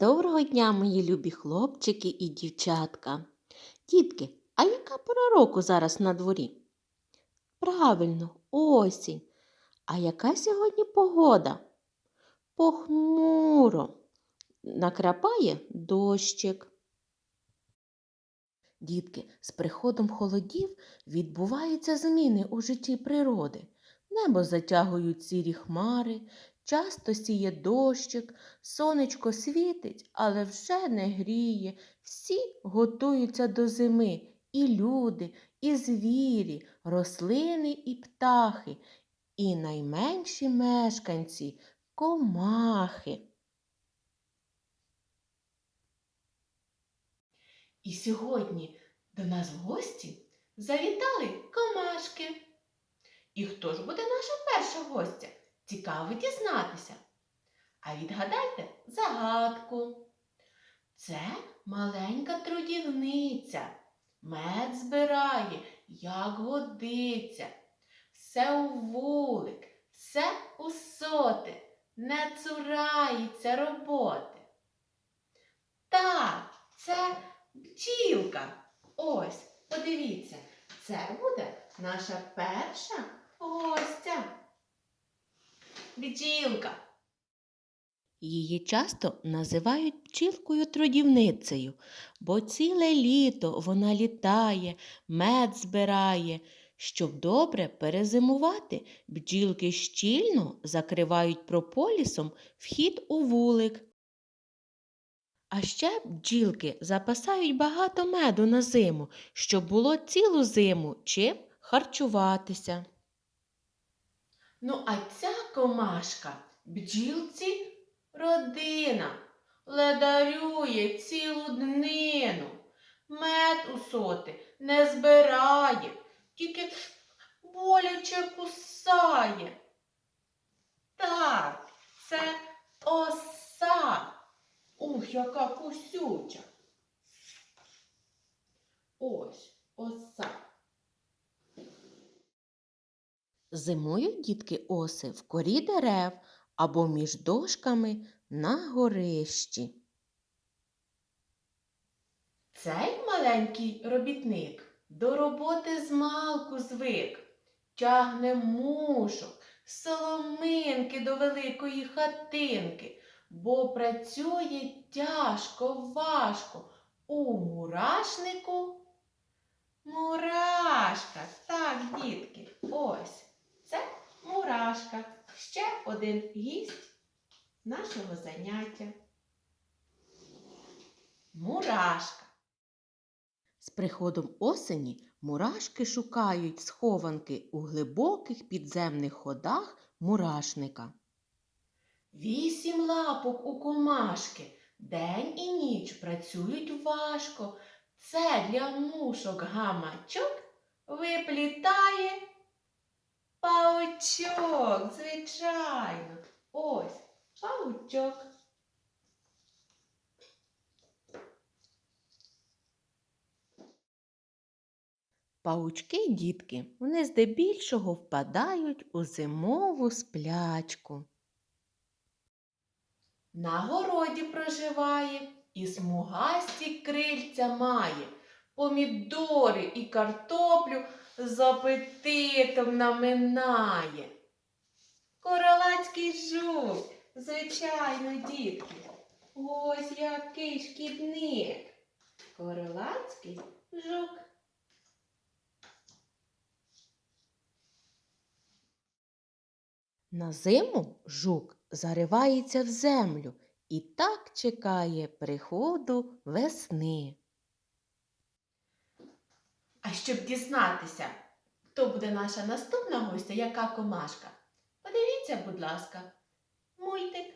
Доброго дня, мої любі хлопчики і дівчатка. Дітки, а яка пора року зараз на дворі? Правильно, осінь. А яка сьогодні погода? Похмуро. Накрапає дощик. Дітки, з приходом холодів відбуваються зміни у житті природи. Небо затягують сірі хмари, часто сіє дощик, сонечко світить, але вже не гріє. Всі готуються до зими і люди, і звірі, рослини і птахи, і найменші мешканці комахи. І сьогодні до нас в гості завітали комашки. І хто ж буде наша перша гостя? Цікаво дізнатися. А відгадайте загадку. Це маленька трудівниця. Мед збирає, як годиться. Все у вулик, все у соти, не цурається роботи. Так, це бджілка. Ось, подивіться, це буде наша перша гостя. Бджілка. Її часто називають бджілкою-трудівницею, бо ціле літо вона літає, мед збирає. Щоб добре перезимувати, бджілки щільно закривають прополісом вхід у вулик. А ще бджілки запасають багато меду на зиму, щоб було цілу зиму чим харчуватися. Ну, а ця комашка бджілці родина, ледарює цілу днину, мед у соти не збирає, тільки боляче кусає. Так, це оса. Ух, яка кусюча. Ось оса. Зимують дітки оси в корі дерев або між дошками на горищі. Цей маленький робітник до роботи з малку звик, тягне мушок, соломинки до великої хатинки, бо працює тяжко, важко у мурашнику. Мурашка, так, дітки, ось. Це мурашка. Ще один гість нашого заняття. Мурашка. З приходом осені мурашки шукають схованки у глибоких підземних ходах мурашника. Вісім лапок у комашки. День і ніч працюють важко. Це для мушок гамачок виплітає Паучок, звичайно. Ось паучок. Паучки, дітки, вони здебільшого впадають у зимову сплячку. На городі проживає і смугасті крильця має, помідори і картоплю з апетитом наминає. Королацький жук, звичайно, дітки. Ось який шкідник. Королацький жук. На зиму жук заривається в землю і так чекає приходу весни. Щоб дізнатися, хто буде наша наступна гостя, яка комашка, подивіться, будь ласка, мультик.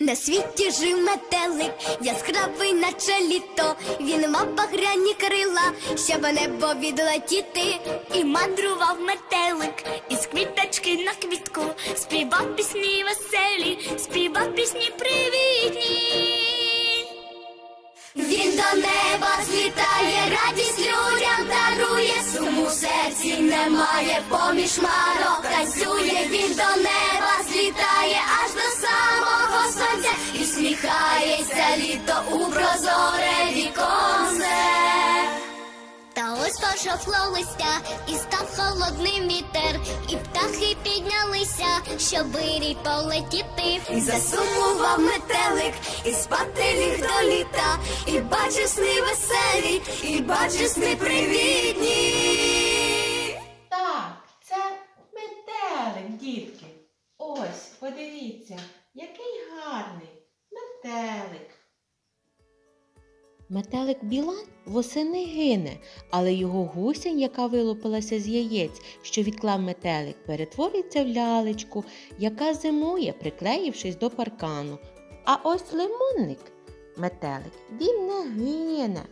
На світі жив метелик, яскравий, наче літо. Він мав багряні крила, щоб небо відлетіти. І мандрував метелик із квіточки на квітку. Співав пісні веселі, співав пісні привітні. Він до неба злітає, радість людям немає, поміж марок танцює, він до неба злітає, аж до самого сонця. і сміхається літо у прозоре віконце. Та ось пожовкло листя, і став холодним вітер, і птахи піднялися, щоб рій полетіти. І засумував метелик, і спати ліг до літа, і бачив сни веселі, і бачив сни привітні. Гарний метелик. Метелик Білан восени гине, але його гусінь, яка вилупилася з яєць, що відклав метелик, перетворюється в лялечку, яка зимує, приклеївшись до паркану. А ось лимонник, метелик, він не гине.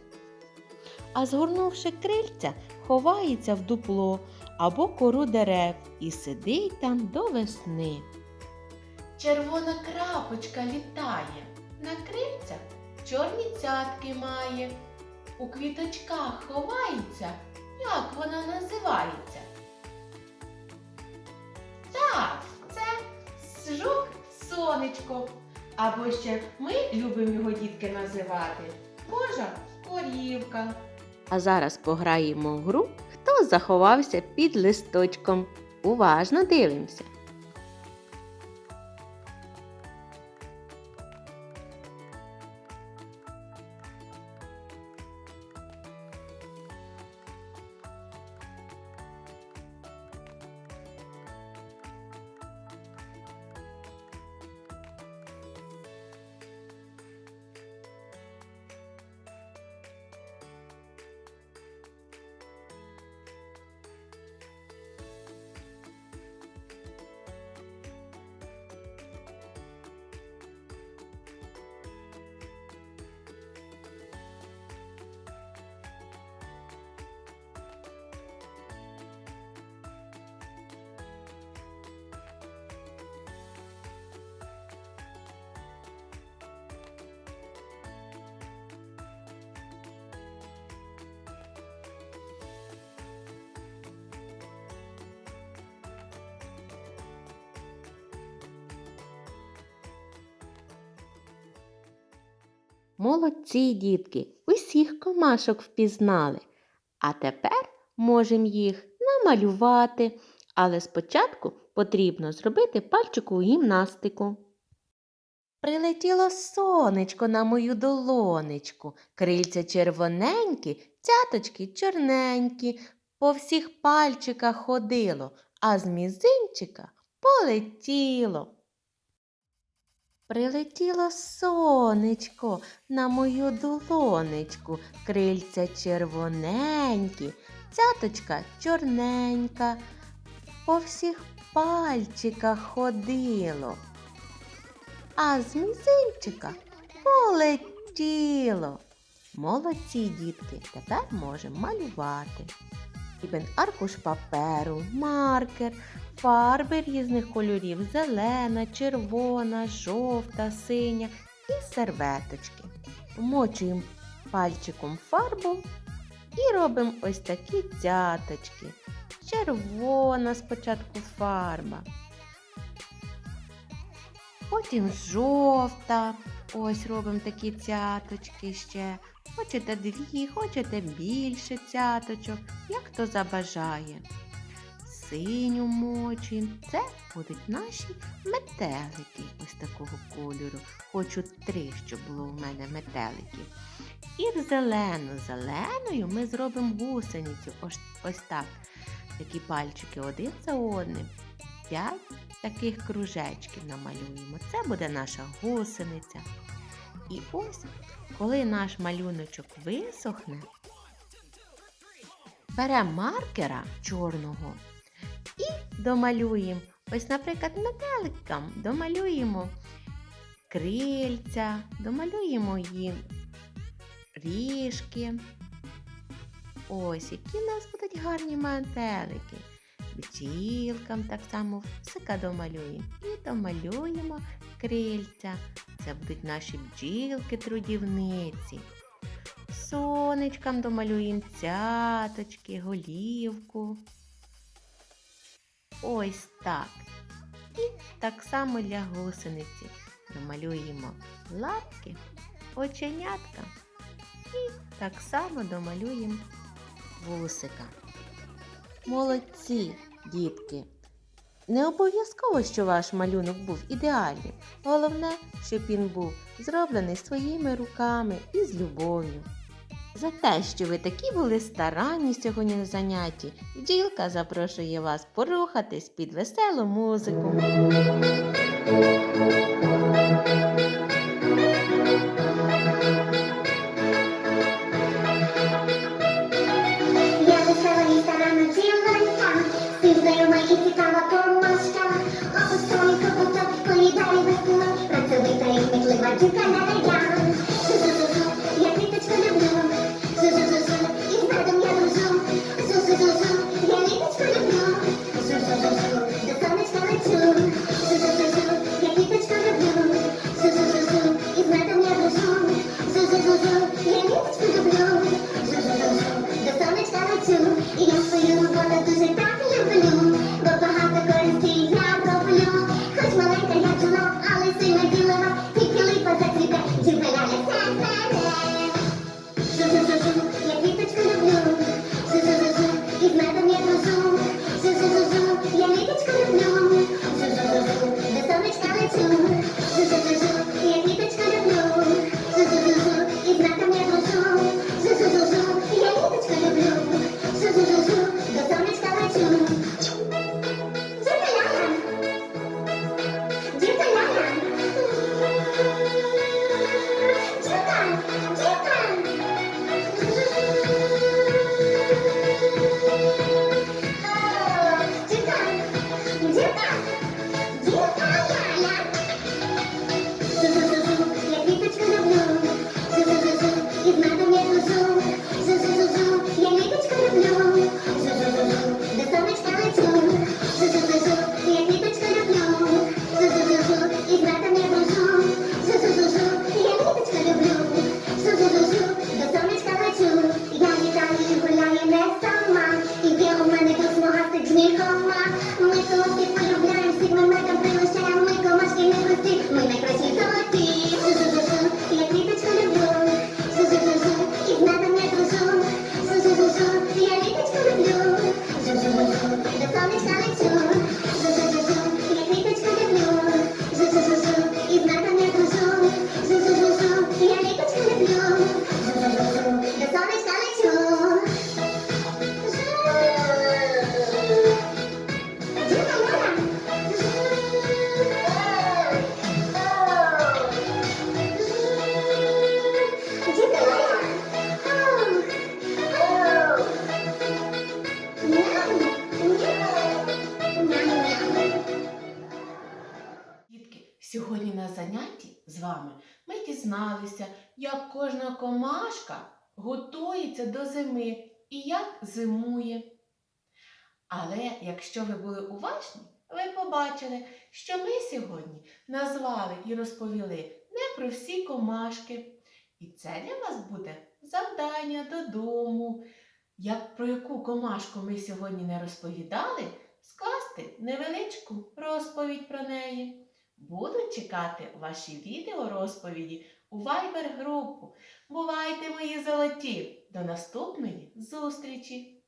А згорнувши крильця, ховається в дупло або кору дерев і сидить там до весни. Червона крапочка літає, на крильцях чорні цятки має. У квіточках ховається, як вона називається? Так, це жук сонечко. Або ще ми любимо його дітки називати. Божа корівка. А зараз пограємо в гру, хто заховався під листочком. Уважно дивимося. Молодці, дітки, усіх комашок впізнали. А тепер можемо їх намалювати, але спочатку потрібно зробити пальчикову гімнастику. Прилетіло сонечко на мою долонечку, крильця червоненькі, цяточки чорненькі, по всіх пальчиках ходило, а з мізинчика полетіло. Прилетіло сонечко на мою долонечку, крильця червоненькі, цяточка чорненька, по всіх пальчиках ходило, а з мізинчика полетіло. Молодці, дітки, тепер можемо малювати. Потрібен аркуш паперу, маркер, фарби різних кольорів зелена, червона, жовта, синя і серветочки. Вмочуємо пальчиком фарбу і робимо ось такі цяточки. Червона спочатку фарба. Потім жовта. Ось робимо такі цяточки ще. Хочете дві, хочете більше цяточок, як хто забажає. Синю мочуємо. Це будуть наші метелики ось такого кольору. Хочу три, щоб було у мене метеликів. І в зелену, зеленою ми зробимо гусеницю. Ось, ось так. Такі пальчики один за одним. П'ять таких кружечків намалюємо. Це буде наша гусениця. І ось, коли наш малюночок висохне, беремо маркера чорного і домалюємо. Ось, наприклад, метеликам домалюємо крильця, домалюємо їм ріжки. Ось, які в нас будуть гарні метелики. Бджілкам так само всика домалюємо. І домалюємо крильця. Це будуть наші бджілки-трудівниці. Сонечкам домалюємо цяточки, голівку. Ось так. І так само для гусениці. Домалюємо лапки, оченятка і так само домалюємо вусика. Молодці, дітки! Не обов'язково, що ваш малюнок був ідеальним. Головне, щоб він був зроблений своїми руками і з любов'ю. За те, що ви такі були старанні сьогодні на занятті, бджілка запрошує вас порухатись під веселу музику. дізналися, як кожна комашка готується до зими і як зимує. Але якщо ви були уважні, ви побачили, що ми сьогодні назвали і розповіли не про всі комашки. І це для вас буде завдання додому. Як про яку комашку ми сьогодні не розповідали, скласти невеличку розповідь про неї. Буду чекати ваші відеорозповіді у Viber групу. Бувайте, мої золоті! До наступної зустрічі!